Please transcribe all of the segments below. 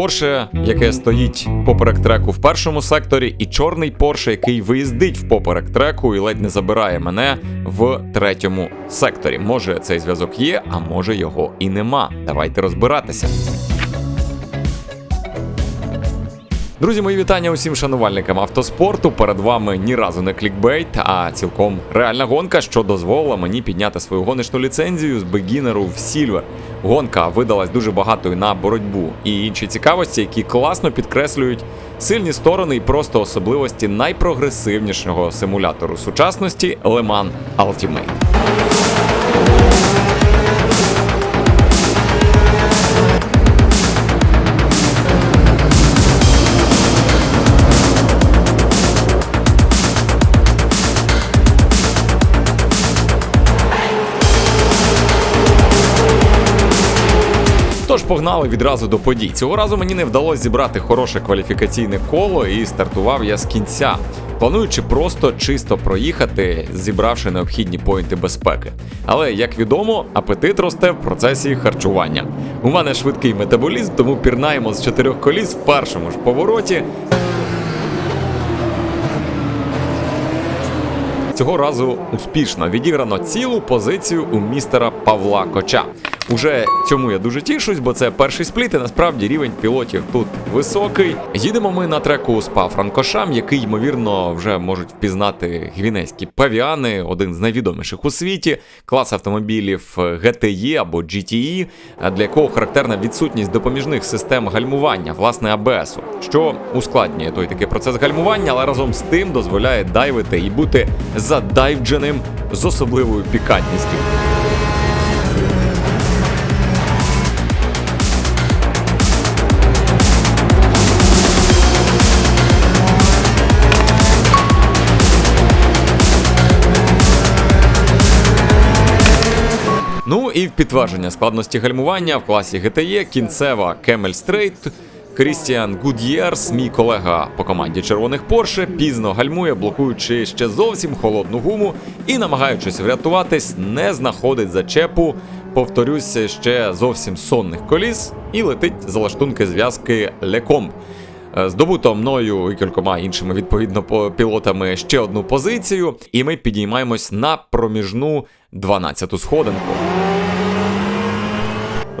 Порше, яке стоїть поперек треку в першому секторі, і чорний Порше, який виїздить в поперек треку і ледь не забирає мене в третьому секторі. Може цей зв'язок є, а може його і нема. Давайте розбиратися. Друзі, мої вітання усім шанувальникам автоспорту. Перед вами ні разу не клікбейт, а цілком реальна гонка, що дозволила мені підняти свою гоночну ліцензію з бегінеру в Сільвер. Гонка видалась дуже багатою на боротьбу і інші цікавості, які класно підкреслюють сильні сторони і просто особливості найпрогресивнішого симулятору сучасності Mans Ultimate. Тож погнали відразу до подій. Цього разу мені не вдалося зібрати хороше кваліфікаційне коло і стартував я з кінця, плануючи просто чисто проїхати, зібравши необхідні поінти безпеки. Але як відомо, апетит росте в процесі харчування. У мене швидкий метаболізм, тому пірнаємо з чотирьох коліс в першому ж повороті. Цього разу успішно відіграно цілу позицію у містера Павла Коча. Уже цьому я дуже тішусь, бо це перший спліт, і насправді рівень пілотів тут високий. Їдемо ми на треку спа Франкошам, який, ймовірно, вже можуть впізнати гвінейські павіани, один з найвідоміших у світі, клас автомобілів GTE або GTE, для якого характерна відсутність допоміжних систем гальмування, власне АБСу, що ускладнює той такий процес гальмування, але разом з тим дозволяє дайвити і бути задайвдженим з особливою пікантністю. І в підтвердження складності гальмування в класі GTE кінцева Camel Straight Крістіан Гуд'єрс, мій колега по команді червоних Порше, пізно гальмує, блокуючи ще зовсім холодну гуму і, намагаючись врятуватись, не знаходить зачепу. Повторюся, ще зовсім сонних коліс і летить за лаштунки зв'язки Лекомб. Е, Здобуто мною і кількома іншими відповідно по- пілотами ще одну позицію, і ми підіймаємось на проміжну 12-ту сходинку.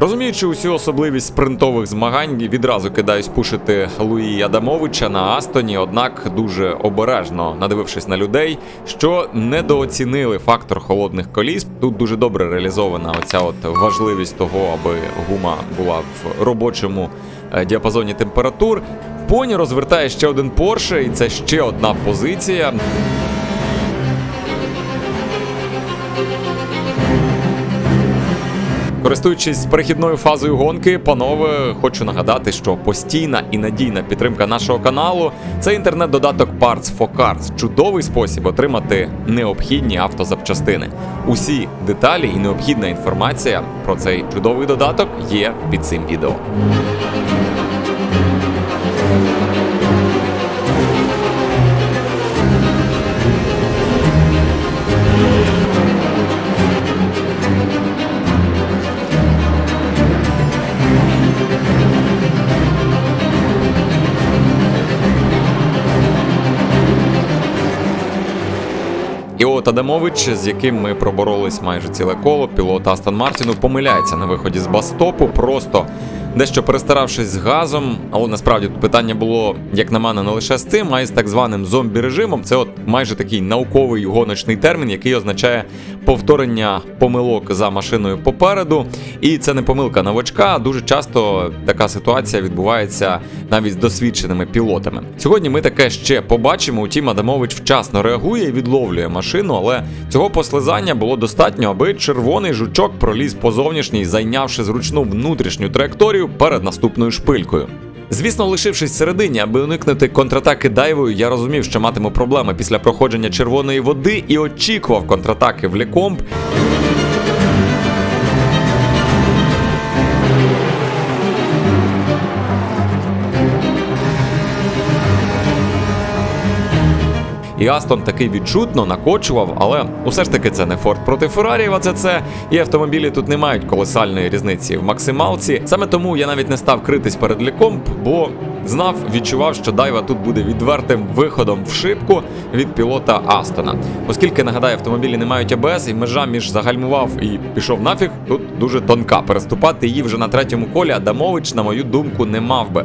Розуміючи усю особливість спринтових змагань, відразу кидаюсь пушити Луї Адамовича на Астоні, однак дуже обережно надивившись на людей, що недооцінили фактор холодних коліс. Тут дуже добре реалізована оця от важливість того, аби гума була в робочому е, діапазоні температур. Поні розвертає ще один Порше, і це ще одна позиція. Користуючись перехідною фазою гонки, панове, хочу нагадати, що постійна і надійна підтримка нашого каналу це інтернет-додаток Parts for Cars. Чудовий спосіб отримати необхідні автозапчастини. Усі деталі і необхідна інформація про цей чудовий додаток є під цим відео. І от Адамович, з яким ми проборолись майже ціле коло, пілот Астон Мартіну помиляється на виході з бастопу, просто дещо перестаравшись з газом. Але насправді тут питання було, як на мене, не лише з цим, а й з так званим зомбі-режимом. Це от майже такий науковий гоночний термін, який означає повторення помилок за машиною попереду. І це не помилка новачка. Дуже часто така ситуація відбувається навіть з досвідченими пілотами. Сьогодні ми таке ще побачимо. Утім, Адамович вчасно реагує і відловлює машину, але цього послизання було достатньо, аби червоний жучок проліз по зовнішній, зайнявши зручну внутрішню траєкторію перед наступною шпилькою. Звісно, лишившись всередині, аби уникнути контратаки дайвою, я розумів, що матиму проблеми після проходження червоної води і очікував контратаки в Лекомб. І Астон таки відчутно накочував, але усе ж таки це не Форд проти Феррарі в АЦЦ, і автомобілі тут не мають колосальної різниці в максималці. Саме тому я навіть не став критись перед ліком, бо знав, відчував, що Дайва тут буде відвертим виходом в шибку від пілота Астона. Оскільки нагадаю, автомобілі не мають АБС, і межа між загальмував і пішов нафіг, тут дуже тонка. Переступати її вже на третьому колі Адамович, на мою думку, не мав би.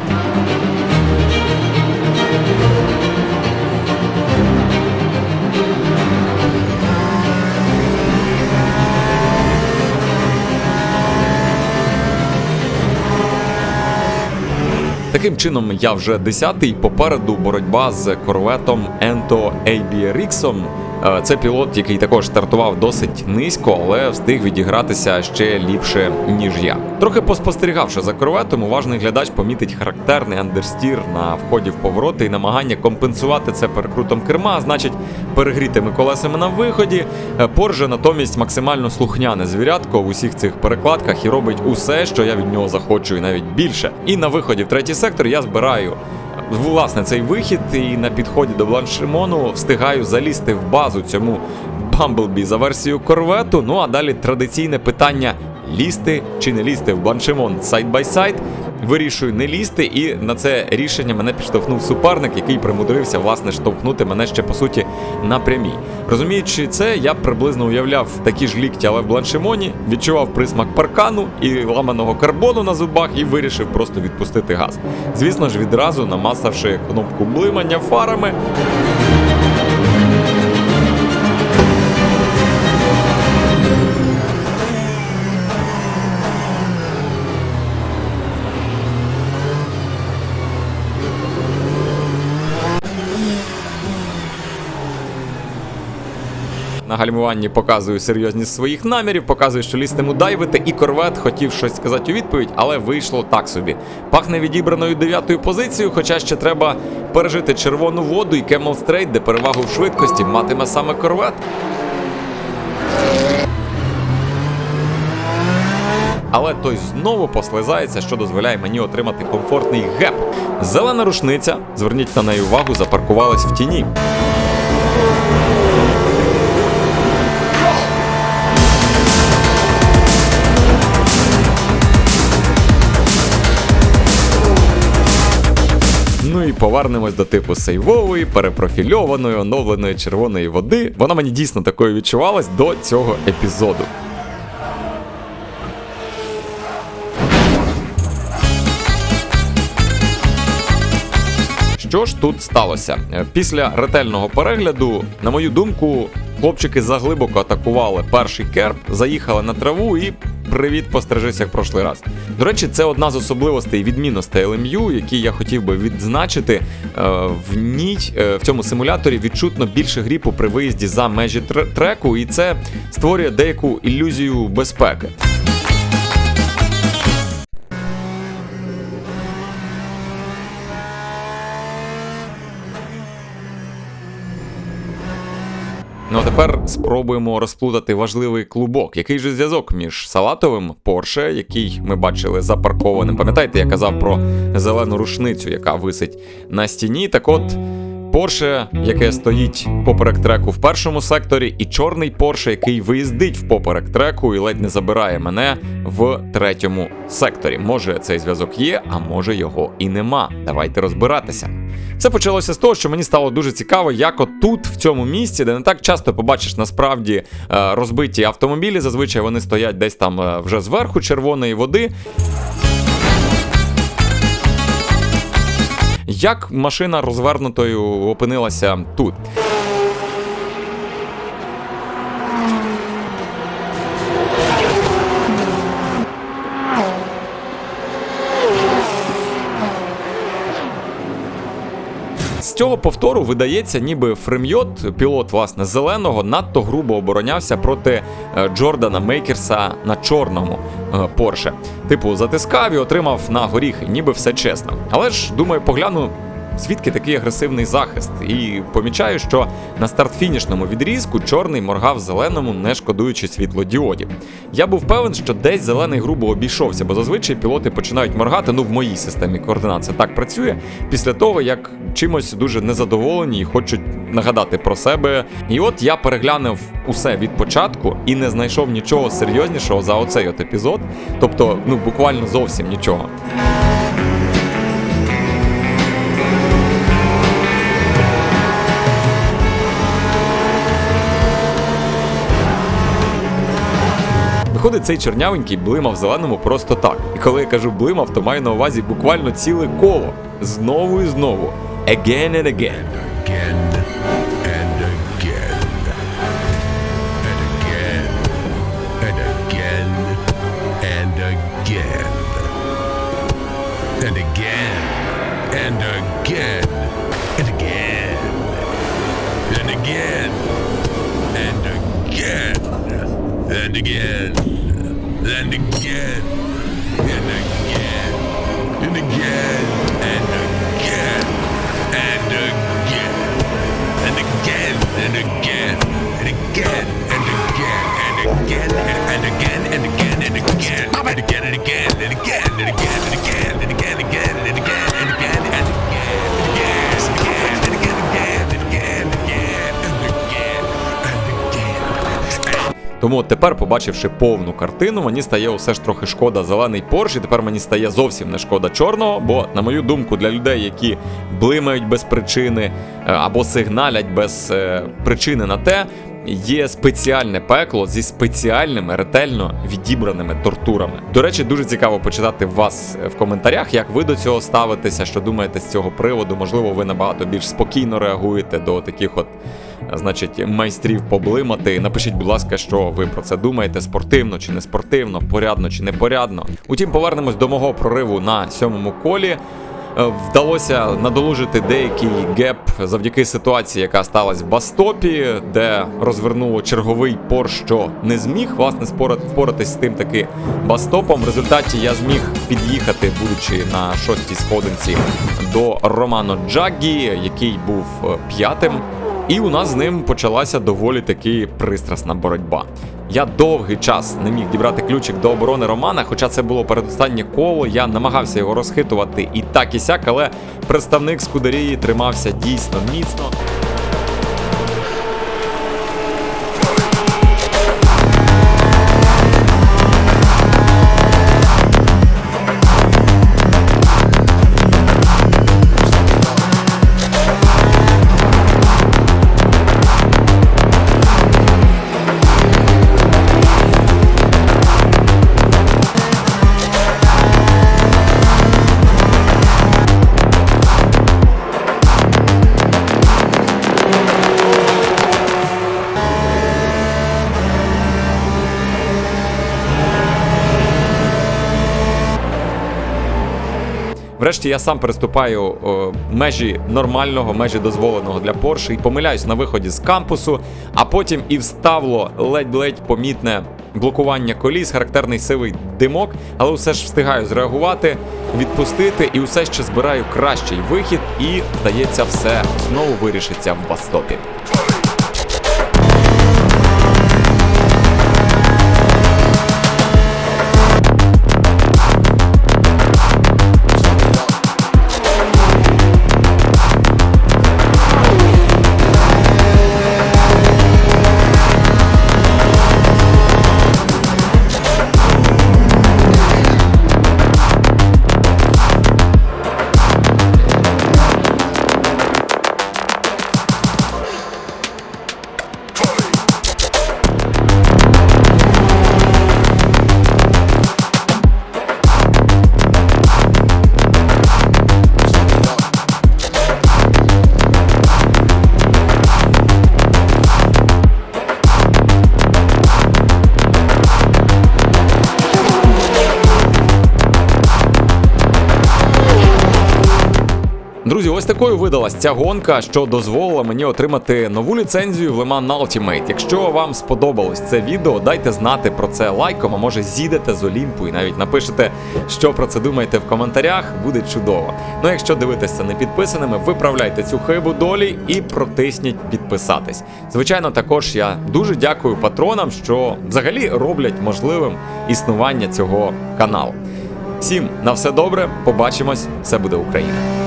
Таким чином, я вже десятий. Попереду боротьба з корветом Енто Ейбіріксом. Е, Це пілот, який також стартував досить низько, але встиг відігратися ще ліпше, ніж я. Трохи поспостерігавши за корветом, уважний глядач помітить характерний андерстір на вході в повороти і намагання компенсувати це перекрутом керма, а значить перегрітими колесами на виході. Порже натомість максимально слухняне звірятко в усіх цих перекладках і робить усе, що я від нього захочу, і навіть більше. І на виході в третій сектор я збираю власне цей вихід, і на підході до Бланшимону встигаю залізти в базу цьому Бамблбі за версією корвету. Ну а далі традиційне питання: лізти чи не лізти в Бланшимон сайд бай сайд. Вирішую не лізти, і на це рішення мене підштовхнув суперник, який примудрився власне штовхнути мене ще по суті на прямій. Розуміючи це, я приблизно уявляв такі ж лікті, але в бланшимоні, відчував присмак паркану і ламаного карбону на зубах і вирішив просто відпустити газ. Звісно ж, відразу намасавши кнопку блимання фарами. На гальмуванні показую серйозність своїх намірів, показую, що лістиму дайвити, і корвет хотів щось сказати у відповідь, але вийшло так собі. Пахне відібраною дев'ятою позицією, хоча ще треба пережити червону воду і Camel Straight, де перевагу в швидкості матиме саме корвет. Але той знову послизається, що дозволяє мені отримати комфортний геп. Зелена рушниця, зверніть на неї увагу, запаркувалась в тіні. Ну і повернемось до типу сейвової, перепрофільованої, оновленої червоної води. Вона мені дійсно такою відчувалась до цього епізоду. Що ж тут сталося? Е, Після ретельного перегляду, на мою думку, хлопчики заглибоко атакували перший керп, заїхали на траву і привіт, пострижись як прошлий раз. До речі, це одна з особливостей і відмінностей LMU, які я хотів би відзначити. Е, В ній е, в цьому симуляторі відчутно більше гріпу при виїзді за межі тр- треку, і це створює деяку ілюзію безпеки. Ну а тепер спробуємо розплутати важливий клубок. Який же зв'язок між салатовим Порше, який ми бачили запаркованим. Пам'ятаєте, я казав про зелену рушницю, яка висить на стіні. Так от. Порше, яке стоїть поперек треку в першому секторі, і чорний Порше, який виїздить в поперек треку і ледь не забирає мене в третьому секторі. Може, цей зв'язок є, а може його і нема. Давайте розбиратися. Все почалося з того, що мені стало дуже цікаво, як от тут, в цьому місці, де не так часто побачиш насправді е, розбиті автомобілі, зазвичай вони стоять десь там е, вже зверху червоної води. Як машина розвернутою опинилася тут? Цього повтору видається, ніби Фремйот, пілот власне зеленого, надто грубо оборонявся проти е, Джордана Мейкерса на чорному е, Порше. Типу, затискав і отримав на горіхи, ніби все чесно. Але ж думаю, погляну звідки такий агресивний захист. І помічаю, що на старт-фінішному відрізку чорний моргав зеленому, не шкодуючи світлодіодів. Я був певен, що десь зелений грубо обійшовся, бо зазвичай пілоти починають моргати. Ну в моїй системі координат це так працює після того, як чимось дуже незадоволені і хочуть нагадати про себе. І от я переглянув усе від початку і не знайшов нічого серйознішого за оцей от епізод. Тобто, ну буквально зовсім нічого. Виходить, цей чернявенький блимав зеленому просто так. І коли я кажу блимав, то маю на увазі буквально ціле коло. Знову і знову. Again and again. and again, and again, and again. And again. And again. And again. And again Тому тепер, побачивши повну картину, мені стає усе ж трохи шкода зелений Порш, і тепер мені стає зовсім не шкода чорного. Бо, на мою думку, для людей, які блимають без причини е, або сигналять без е, причини на те, є спеціальне пекло зі спеціальними ретельно відібраними тортурами. До речі, дуже цікаво почитати вас е, в коментарях, як ви до цього ставитеся, що думаєте з цього приводу. Можливо, ви набагато більш спокійно реагуєте до таких от значить, майстрів поблимати. Напишіть, будь ласка, що ви про це думаєте: спортивно чи не спортивно, порядно чи непорядно. Утім, повернемось до мого прориву на сьомому колі. Е, Вдалося надолужити деякий геп завдяки ситуації, яка сталася в Бастопі, де розвернуло черговий пор, що не зміг власне впоратись з тим таки Бастопом. В результаті я зміг під'їхати, будучи на шостій сходинці, до Романо Джаггі, який був е, п'ятим. І у нас з ним почалася доволі таки пристрасна боротьба. Я довгий час не міг дібрати ключик до оборони Романа, хоча це було передостаннє коло, я намагався його розхитувати і так і сяк, але представник Скудерії тримався дійсно міцно. Врешті я сам переступаю межі нормального, межі дозволеного для Порше і помиляюсь на виході з кампусу, а потім і вставло ледь-ледь помітне блокування коліс, характерний сивий димок, але все ж встигаю зреагувати, відпустити і усе ще збираю кращий вихід, і здається, все знову вирішиться в бастопі. Ось такою видалась ця гонка, що дозволила мені отримати нову ліцензію в Mans Ultimate. Якщо вам сподобалось це відео, дайте знати про це лайком, а може зійдете з Олімпу і навіть напишете, що про це думаєте в коментарях. Буде чудово. Ну, якщо дивитеся не підписаними, виправляйте цю хибу долі і протисніть підписатись. Звичайно, також я дуже дякую патронам, що взагалі роблять можливим існування цього каналу. Всім на все добре, побачимось, все буде Україна.